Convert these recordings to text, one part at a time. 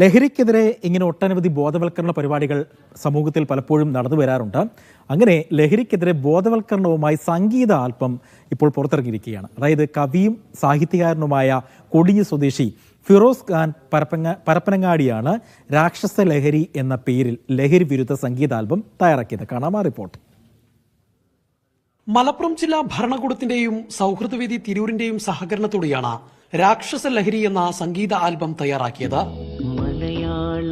ലഹരിക്കെതിരെ ഇങ്ങനെ ഒട്ടനവധി ബോധവൽക്കരണ പരിപാടികൾ സമൂഹത്തിൽ പലപ്പോഴും നടന്നു വരാറുണ്ട്. അങ്ങനെ ലഹരിക്കെതിരെ ബോധവൽക്കരണവുമായി സംഗീത ആൽബം ഇപ്പോൾ പുറത്തിറങ്ങിയിരിക്കുകയാണ്. അതായത് കവിയും സാഹിത്യകാരനുമായ കൊടിയ സ്വദേശി ഫിറോസ് ഖാൻ പരപ്പങ്ങ പരപ്പനങ്ങാടിയാണ് രാക്ഷസ ലഹരി എന്ന പേരിൽ ലഹരി വിരുദ്ധ സംഗീത ആൽബം തയ്യാറാക്കിയത്. കാണാം ആ റിപ്പോർട്ട്. മലപ്പുറം ജില്ലാ ഭരണകൂടത്തിന്റെയും സൗഹൃദവേദി തിരൂരിന്റെയും സഹകരണത്തോടെയാണ് രാക്ഷസ ലഹരി എന്ന സംഗീത ആൽബം തയ്യാറാക്കിയത്.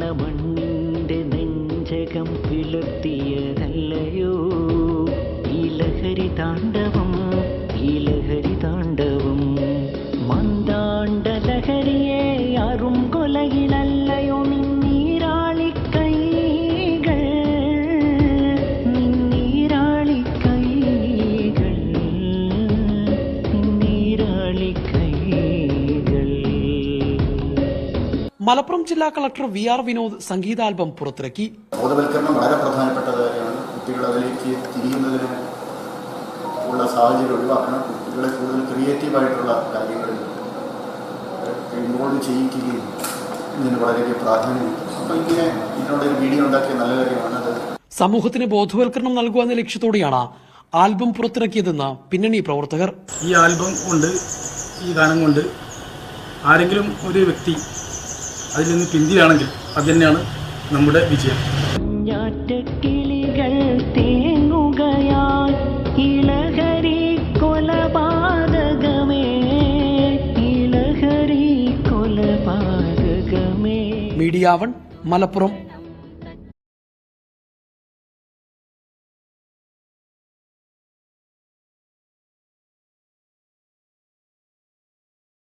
മലയാള മണ്ണിന്റെ നെഞ്ചകം പിളർത്തിയതല്ലയോ ഈ ലഹരി താണ്ഡവം ഈ ലഹരി താണ്ഡവം മന്ദാണ്ട ലഹരിയെ അറും കൊലയിലല്ലയോ മലപ്പുറം ജില്ലാ കളക്ടർ വി ആർ വിനോദ് സംഗീതാൽബം പുറത്തിറക്കി. ബോധവൽക്കരണം വളരെ പ്രധാനപ്പെട്ട കാര്യമാണ്. കുട്ടികൾ അതിലേക്ക് തിരിയുന്നതിന് ഉള്ള സാഹചര്യം ഒഴിവാക്കണം. കുട്ടികളെ കൂടുതൽ ക്രിയേറ്റീവായിട്ടുള്ള കാര്യങ്ങളിൽ ഇൻവോൾവ് ചെയ്യിക്കുകയും ഇതിന് വളരെയധികം പ്രാധാന്യമുണ്ട് അപ്പോൾ ഇങ്ങനെ ഇതിനുള്ളൊരു വീഡിയോ ഉണ്ടാക്കിയ നല്ല കാര്യമാണ് അത്. സമൂഹത്തിന് ബോധവൽക്കരണം നൽകുക എന്ന ലക്ഷ്യത്തോടെയാണ് ആൽബം പുറത്തിറക്കിയതെന്ന് പിന്നണി പ്രവർത്തകർ. ഈ ആൽബം കൊണ്ട് ഈ ഗാനം കൊണ്ട് ആരെങ്കിലും ഒരു വ്യക്തി അതിൽ നിന്ന് പിന്തിരാണെങ്കിൽ അത് തന്നെയാണ് നമ്മുടെ വിജയം. ഞാറ്റക്കിളികൾ തേങ്ങുകയാൽ കൊലപാതകമേ കൊലപാതകമേ. മീഡിയാവൺ മലപ്പുറം